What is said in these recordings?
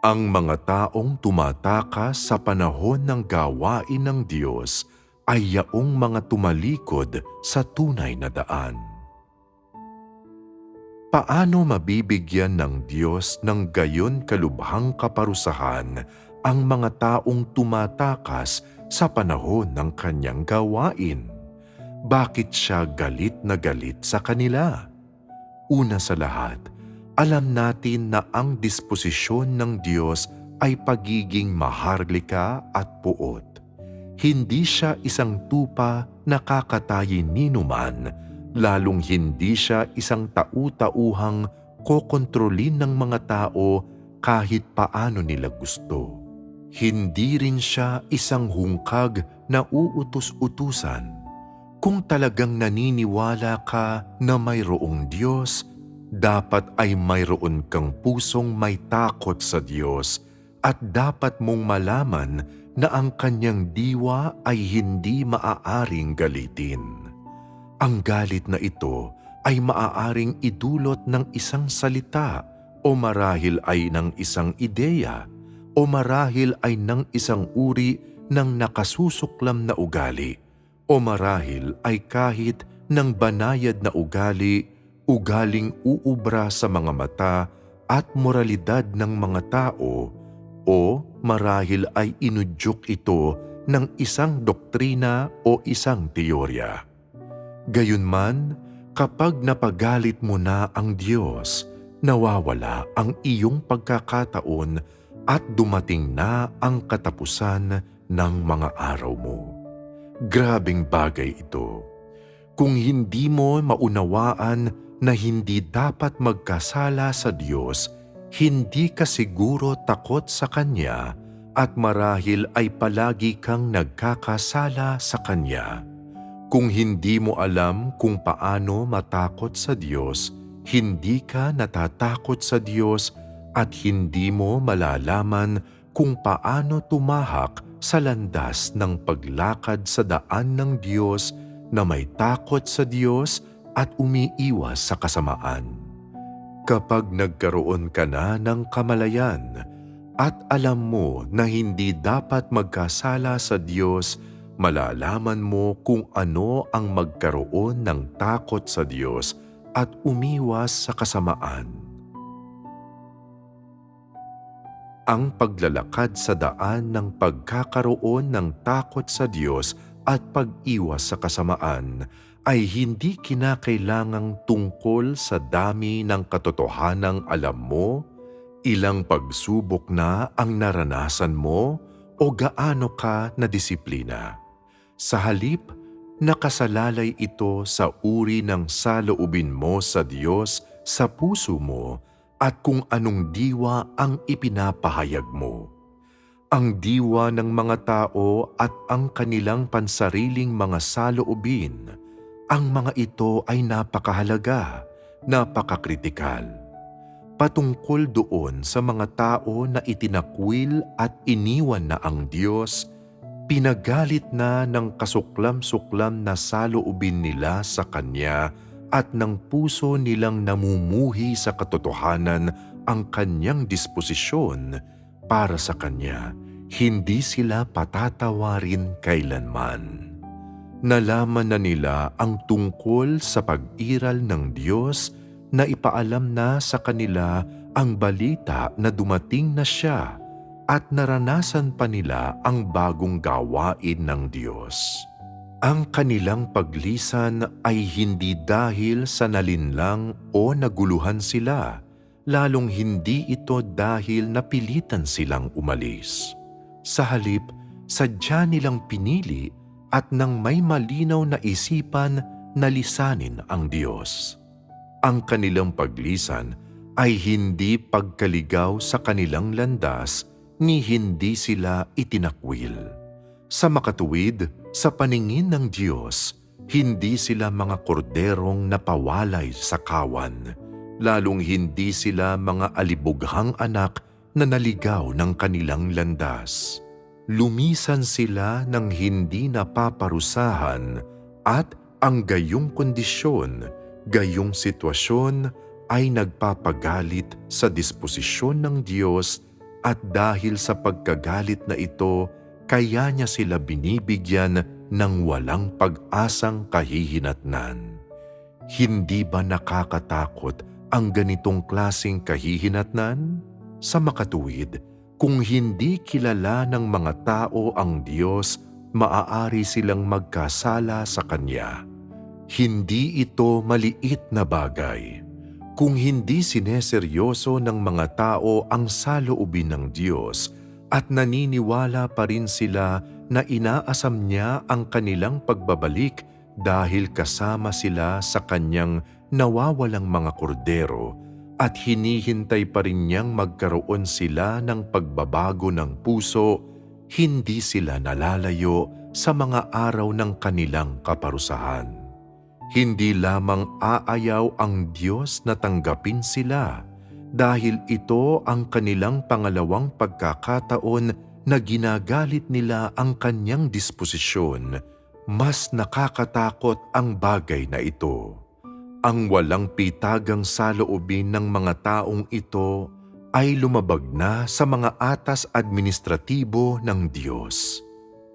Ang mga taong tumatakas sa panahon ng gawain ng Diyos ay yaong mga tumalikod sa tunay na daan. Paano mabibigyan ng Diyos ng gayon kalubhang kaparusahan ang mga taong tumatakas sa panahon ng kanyang gawain? Bakit siya galit na galit sa kanila? Una sa lahat, alam natin na ang disposisyon ng Diyos ay pagiging maharlika at puot. Hindi siya isang tupa na kakatayin ninuman, lalong hindi siya isang tau-tauhang kokontrolin ng mga tao kahit paano nila gusto. Hindi rin siya isang hungkag na uutos-utusan. Kung talagang naniniwala ka na mayroong Diyos, dapat ay mayroon kang pusong may takot sa Diyos at dapat mong malaman na ang kanyang diwa ay hindi maaaring galitin. Ang galit na ito ay maaaring idulot ng isang salita o marahil ay ng isang ideya o marahil ay ng isang uri ng nakasusuklam na ugali o marahil ay kahit ng banayad na ugali, ugaling uubra sa mga mata at moralidad ng mga tao o marahil ay inudyok ito ng isang doktrina o isang teorya. Gayunman, kapag napagalit mo na ang Diyos, nawawala ang iyong pagkakataon at dumating na ang katapusan ng mga araw mo. Grabing bagay ito. Kung hindi mo maunawaan na hindi dapat magkasala sa Diyos, hindi ka siguro takot sa Kanya at marahil ay palagi kang nagkakasala sa Kanya. Kung hindi mo alam kung paano matakot sa Diyos, hindi ka natatakot sa Diyos at hindi mo malalaman kung paano tumahak sa landas ng paglakad sa daan ng Diyos na may takot sa Diyos at umiiwas sa kasamaan. Kapag nagkaroon ka na ng kamalayan at alam mo na hindi dapat magkasala sa Diyos, malalaman mo kung ano ang magkaroon ng takot sa Diyos at umiwas sa kasamaan. ang paglalakad sa daan ng pagkakaroon ng takot sa Diyos at pag-iwas sa kasamaan ay hindi kinakailangang tungkol sa dami ng katotohanang alam mo, ilang pagsubok na ang naranasan mo, o gaano ka na disiplina. Sa halip, nakasalalay ito sa uri ng saloobin mo sa Diyos sa puso mo at kung anong diwa ang ipinapahayag mo. Ang diwa ng mga tao at ang kanilang pansariling mga saloobin, ang mga ito ay napakahalaga, napakakritikal. Patungkol doon sa mga tao na itinakwil at iniwan na ang Diyos, pinagalit na ng kasuklam-suklam na saloobin nila sa Kanya at ng puso nilang namumuhi sa katotohanan ang kanyang disposisyon para sa kanya, hindi sila patatawarin kailanman. Nalaman na nila ang tungkol sa pag-iral ng Diyos na ipaalam na sa kanila ang balita na dumating na siya at naranasan pa nila ang bagong gawain ng Diyos. Ang kanilang paglisan ay hindi dahil sa nalinlang o naguluhan sila, lalong hindi ito dahil napilitan silang umalis. Sa halip, sadya nilang pinili at nang may malinaw na isipan na lisanin ang Diyos. Ang kanilang paglisan ay hindi pagkaligaw sa kanilang landas ni hindi sila itinakwil. Sa makatuwid, sa paningin ng Diyos, hindi sila mga korderong napawalay sa kawan, lalong hindi sila mga alibughang anak na naligaw ng kanilang landas. Lumisan sila ng hindi napaparusahan at ang gayong kondisyon, gayong sitwasyon ay nagpapagalit sa disposisyon ng Diyos at dahil sa pagkagalit na ito, kaya niya sila binibigyan ng walang pag-asang kahihinatnan. Hindi ba nakakatakot ang ganitong klasing kahihinatnan? Sa makatuwid, kung hindi kilala ng mga tao ang Diyos, maaari silang magkasala sa Kanya. Hindi ito maliit na bagay. Kung hindi sineseryoso ng mga tao ang saloobin ng Diyos at naniniwala pa rin sila na inaasam niya ang kanilang pagbabalik dahil kasama sila sa kanyang nawawalang mga kordero at hinihintay pa rin niyang magkaroon sila ng pagbabago ng puso, hindi sila nalalayo sa mga araw ng kanilang kaparusahan. Hindi lamang aayaw ang Diyos na tanggapin sila dahil ito ang kanilang pangalawang pagkakataon na ginagalit nila ang kanyang disposisyon. Mas nakakatakot ang bagay na ito. Ang walang pitagang saloobin ng mga taong ito ay lumabag na sa mga atas administratibo ng Diyos.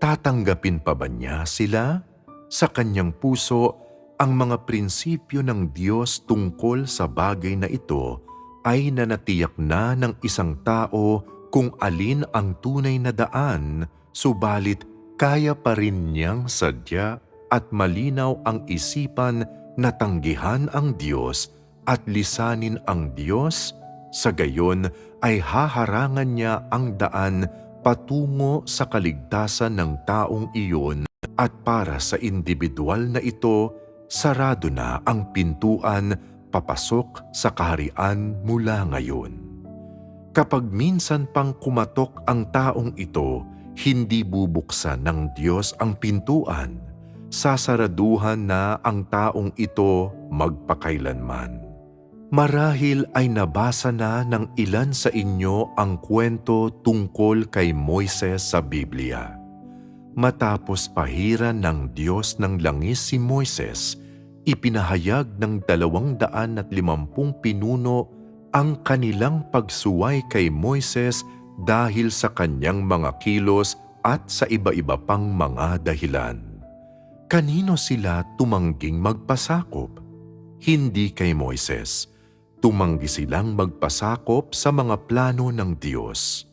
Tatanggapin pa ba niya sila? Sa kanyang puso, ang mga prinsipyo ng Diyos tungkol sa bagay na ito ay nanatiyak na ng isang tao kung alin ang tunay na daan, subalit kaya pa rin niyang sadya at malinaw ang isipan na tanggihan ang Diyos at lisanin ang Diyos, sa gayon ay haharangan niya ang daan patungo sa kaligtasan ng taong iyon at para sa individual na ito, sarado na ang pintuan papasok sa kaharian mula ngayon. Kapag minsan pang kumatok ang taong ito, hindi bubuksan ng Diyos ang pintuan, sasaraduhan na ang taong ito magpakailanman. Marahil ay nabasa na ng ilan sa inyo ang kwento tungkol kay Moises sa Biblia. Matapos pahiran ng Diyos ng langis si Moises, ipinahayag ng dalawang daan at limampung pinuno ang kanilang pagsuway kay Moises dahil sa kanyang mga kilos at sa iba-iba pang mga dahilan. Kanino sila tumangging magpasakop? Hindi kay Moises. Tumanggi silang magpasakop sa mga plano ng Diyos.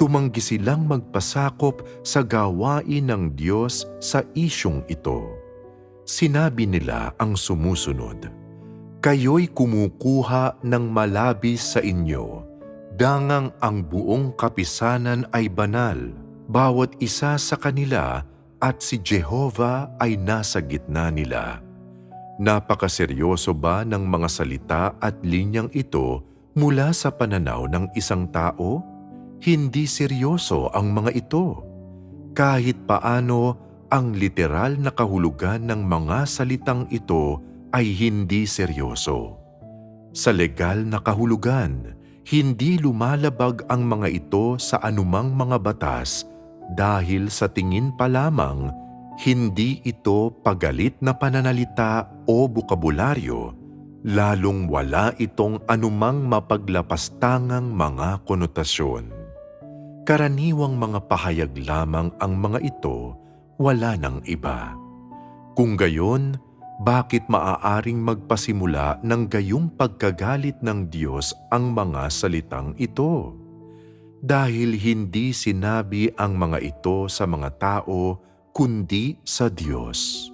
Tumanggi silang magpasakop sa gawain ng Diyos sa isyong ito. Sinabi nila ang sumusunod, Kayo'y kumukuha ng malabis sa inyo, dangang ang buong kapisanan ay banal, bawat isa sa kanila at si Jehovah ay nasa gitna nila. Napakaseryoso ba ng mga salita at linyang ito mula sa pananaw ng isang tao? Hindi seryoso ang mga ito. Kahit paano, ang literal na kahulugan ng mga salitang ito ay hindi seryoso. Sa legal na kahulugan, hindi lumalabag ang mga ito sa anumang mga batas dahil sa tingin pa lamang hindi ito pagalit na pananalita o bukabularyo, lalong wala itong anumang mapaglapastangang mga konotasyon. Karaniwang mga pahayag lamang ang mga ito, wala ng iba. Kung gayon, bakit maaaring magpasimula ng gayong pagkagalit ng Diyos ang mga salitang ito? Dahil hindi sinabi ang mga ito sa mga tao kundi sa Diyos.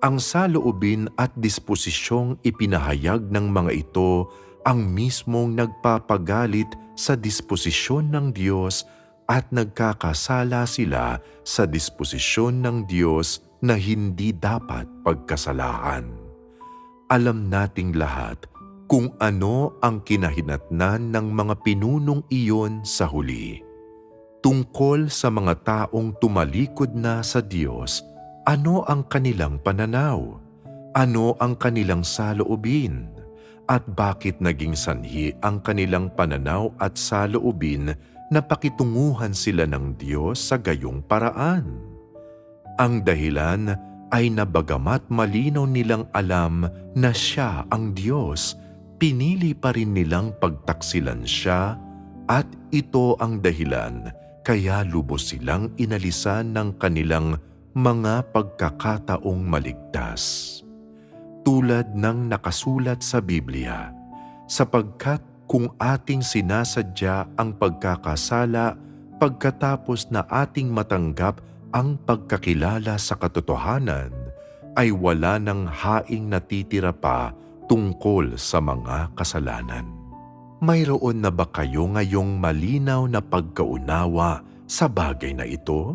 Ang saloobin at disposisyong ipinahayag ng mga ito ang mismong nagpapagalit sa disposisyon ng Diyos at nagkakasala sila sa disposisyon ng Diyos na hindi dapat pagkasalahan. Alam nating lahat kung ano ang kinahinatnan ng mga pinunong iyon sa huli tungkol sa mga taong tumalikod na sa Diyos, ano ang kanilang pananaw? Ano ang kanilang saloobin? At bakit naging sanhi ang kanilang pananaw at saloobin na pakitunguhan sila ng Diyos sa gayong paraan? Ang dahilan ay nabagamat malinaw nilang alam na siya ang Diyos, pinili pa rin nilang pagtaksilan siya At ito ang dahilan kaya lubos silang inalisan ng kanilang mga pagkakataong maligtas. Tulad ng nakasulat sa Biblia, sapagkat kung ating sinasadya ang pagkakasala pagkatapos na ating matanggap ang pagkakilala sa katotohanan, ay wala ng haing natitira pa tungkol sa mga kasalanan. Mayroon na ba kayo ngayong malinaw na pagkaunawa sa bagay na ito?